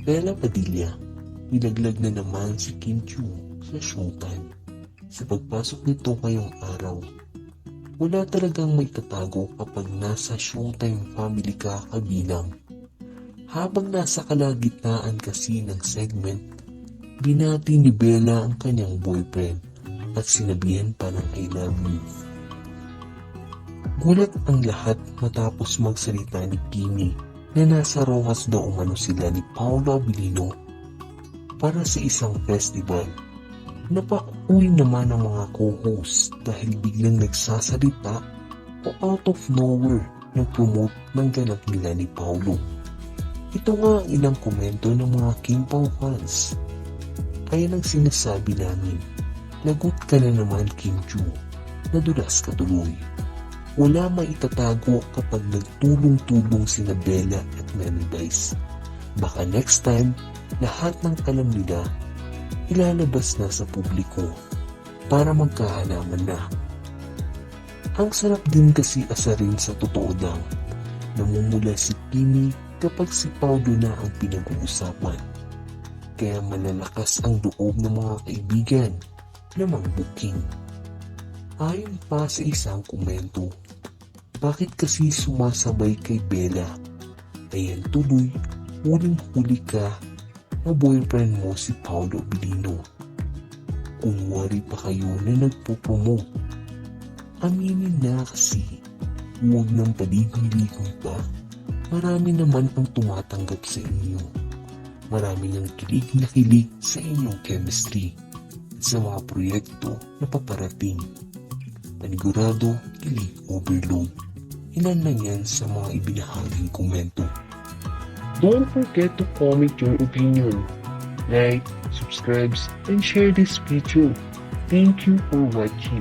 Bella Padilla, nilaglag na naman si Kim Chu sa showtime. Sa pagpasok nito ngayong araw, wala talagang may tatago kapag nasa showtime family ka kabilang. Habang nasa kalagitnaan kasi ng segment, binati ni Bella ang kanyang boyfriend at sinabihan pa ng I love you. Gulat ang lahat matapos magsalita ni Kimi na nasa Rojas daw umano sila ni Paolo Abilino para sa isang festival. Napauwi naman ang mga co-host dahil biglang nagsasalita o out of nowhere nag-promote ng ganap nila ni Paolo. Ito nga ang ilang komento ng mga King Pao fans. Ayan ang sinasabi namin, lagot ka na naman Kim Chu, nadulas ka tuloy. Wala maitatago kapag nagtulong-tulong sina Bella at Mary Dice. Baka next time, lahat ng alam nila, ilalabas na sa publiko para magkahalaman na. Ang sarap din kasi asarin sa totoo lang, namumula si Kimi kapag si Paulo na ang pinag-uusapan. Kaya malalakas ang loob ng mga kaibigan na mag-booking. Ayon pa sa isang komento, bakit kasi sumasabay kay Bella? Ayan tuloy, huling-huli ka na boyfriend mo si Paolo Bilino. Kung wari pa kayo na nagpo-promote, aminin na kasi huwag nang paligong-ligong pa. Marami naman ang tumatanggap sa inyo. Marami ng kilig na kilig sa inyong chemistry at sa mga proyekto na paparating. Panigurado, kilig overload. Ilan lang yan sa mga ibinahaging komento. Don't forget to comment your opinion. Like, subscribe, and share this video. Thank you for watching.